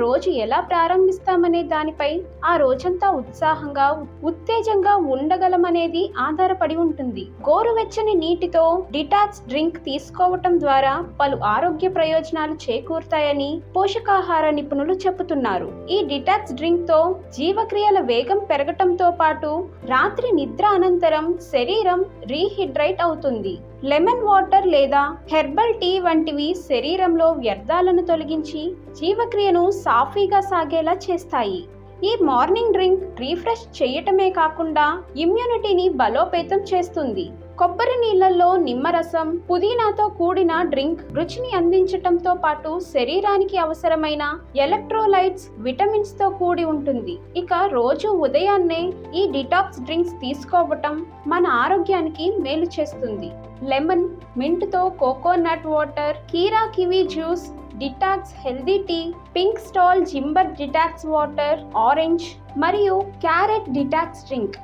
రోజు ఎలా ప్రారంభిస్తామనే దానిపై ఆ రోజంతా ఉత్సాహంగా ఉత్తేజంగా ఉండగలమనేది ఆధారపడి ఉంటుంది. గోరువెచ్చని నీటితో డిటాచ్ డ్రింక్ తీసుకోవటం ద్వారా పలు ఆరోగ్య ప్రయోజనాలు చేకూరుతాయని పోషకాహార నిపుణులు చెబుతున్నారు. ఈ డిటాచ్ డ్రింక్తో జీవక్రియల వేగం పెరగటంతో పాటు రాత్రి నిద్ర అనంతరం శరీరం రీహైడ్రేట్ అవుతుంది. లెమన్ వాటర్ లేదా హెర్బల్ టీ వంటివి శరీరంలో వ్యర్థాలను తొలగించి జీవక్రియను సాఫీగా సాగేలా చేస్తాయి. ఈ మార్నింగ్ డ్రింక్ రీఫ్రెష్ చేయటమే కాకుండా ఇమ్యూనిటీని బలోపేతం చేస్తుంది. కొబ్బరి నీళ్ళల్లో నిమ్మరసం పుదీనాతో కూడిన డ్రింక్ రుచిని అందించటంతో పాటు శరీరానికి అవసరమైన ఎలక్ట్రోలైట్స్ విటమిన్స్తో కూడి ఉంటుంది. ఇక రోజు ఉదయాన్నే ఈ డిటాక్స్ డ్రింక్స్ తీసుకోవటం మన ఆరోగ్యానికి మేలు చేస్తుంది. లెమన్ మింట్తో కోకోనట్ వాటర్ కీరా kiwi juice detox healthy tea pink stall జింబర్ detox water orange మరియు క్యారెట్ డిటాక్స్ డ్రింక్.